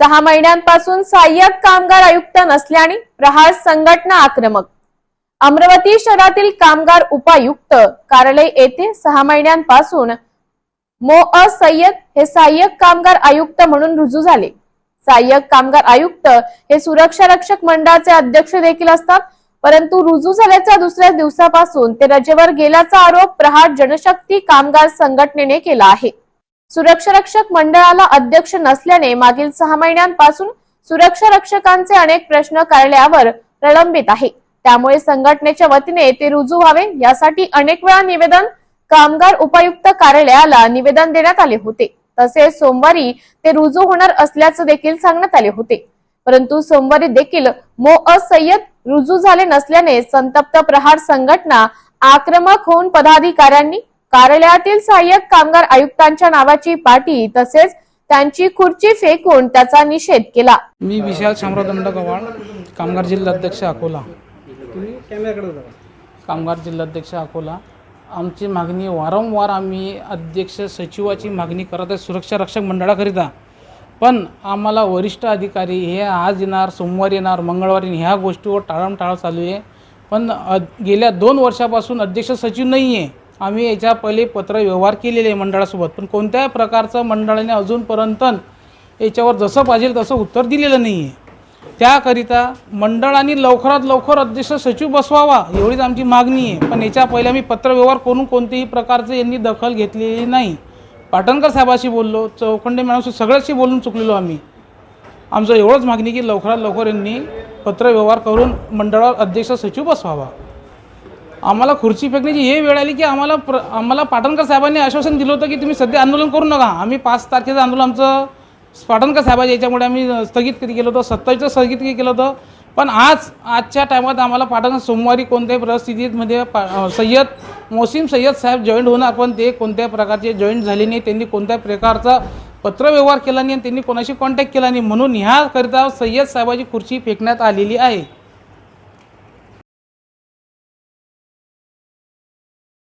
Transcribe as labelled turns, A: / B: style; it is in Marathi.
A: सहा महिन्यांपासून सहाय्यक कामगार आयुक्त नसल्याने प्रहार संघटना आक्रमक. अमरावती शहरातील कामगार उपायुक्त कार्यालय येथे सहा महिन्यांपासून मो अ सय्यद हे सहाय्यक कामगार आयुक्त म्हणून रुजू झाले. सहाय्यक कामगार आयुक्त हे सुरक्षा रक्षक मंडळाचे अध्यक्ष देखील असतात परंतु रुजू झाल्याच्या दुसऱ्या दिवसापासून ते रजेवर गेल्याचा आरोप प्रहार जनशक्ती कामगार संघटनेने केला आहे. सुरक्षा रक्षक मंडळाला अध्यक्ष नसल्याने मागील सहा महिन्यांपासून सुरक्षा रक्षकांचे अनेक प्रश्न कार्यालयावर प्रलंबित आहे. त्यामुळे संघटनेच्या वतीने ते रुजू व्हावे यासाठी अनेक वेळा निवेदन कामगार उपायुक्त कार्यालयाला निवेदन देण्यात आले होते. तसेच सोमवारी ते रुजू होणार असल्याचं देखील सांगण्यात आले होते. परंतु सोमवारी देखील मो. असय्यद सय्यद रुजू झाले नसल्याने संतप्त प्रहार संघटना आक्रमक होऊन पदाधिकाऱ्यांनी कार्यालयातील सहाय्यक कामगार आयुक्तांच्या नावाची पाटी तसेच त्यांची खुर्ची फेकून त्याचा निषेध केला.
B: मी विशाल शामराव दंड गव्हाळ कामगार जिल्हाध्यक्ष अकोला.
C: तुम्ही कॅमेऱ्याकडे जावा.
B: कामगार जिल्हाध्यक्ष अकोला. आमची मागणी वारंवार आम्ही अध्यक्ष सचिवाची मागणी करत आहे सुरक्षा रक्षक मंडळाकरिता. पण आम्हाला वरिष्ठ अधिकारी हे आज येणार सोमवारी येणार मंगळवारी येणार, ह्या गोष्टीवर टाळमटाळ चालू आहे. पण अ गेल्या दोन वर्षापासून अध्यक्ष सचिव नाही आहे आम्ही याच्या पहिले पत्र व्यवहार केलेले आहे मंडळासोबत. पण कोणत्याही प्रकारचं मंडळाने अजूनपर्यंत याच्यावर जसं पाहिजे तसं उत्तर दिलेलं नाही आहे त्याकरिता मंडळाने लवकरात लवकर अध्यक्ष सचिव बसवावा एवढीच आमची मागणी आहे. पण याच्या पहिले आम्ही पत्रव्यवहार करून कोणत्याही प्रकारचं यांनी दखल घेतलेली नाही. पाटणकर साहेबाशी बोललो चौखंडे मॅडमशी सगळ्याशी बोलून चुकलेलो आम्ही. आमचं एवढंच मागणी की लवकरात लवकर यांनी पत्रव्यवहार करून मंडळावर अध्यक्ष सचिव बसवावा. आम्हाला खुर्ची फेकण्याची हे वेळ आली की आम्हाला प्र आम्हाला पाटणकर साहेबांनी आश्वासन दिलं होतं की तुम्ही सध्या आंदोलन करू नका. आम्ही पाच तारखेचं आंदोलन आमचं पाटणकर साहेबाच्या याच्यामुळे आम्ही स्थगित कधी केलं होतं? सत्तावीसचं स्थगित केलं होतं? पण आज आजच्या टायमात आम्हाला पाटण सोमवारी कोणत्याही परिस्थितीमध्ये पा सय्यद मोसीम सय्यद साहेब जॉईंट होणार पण ते कोणत्याही प्रकारचे जॉईंट झाले नाही. त्यांनी कोणत्याही प्रकारचा पत्रव्यवहार केला नाही आणि त्यांनी कोणाशी कॉन्टॅक्ट केला नाही. म्हणून ह्याकरिता सय्यद साहेबाची खुर्ची फेकण्यात आलेली आहे.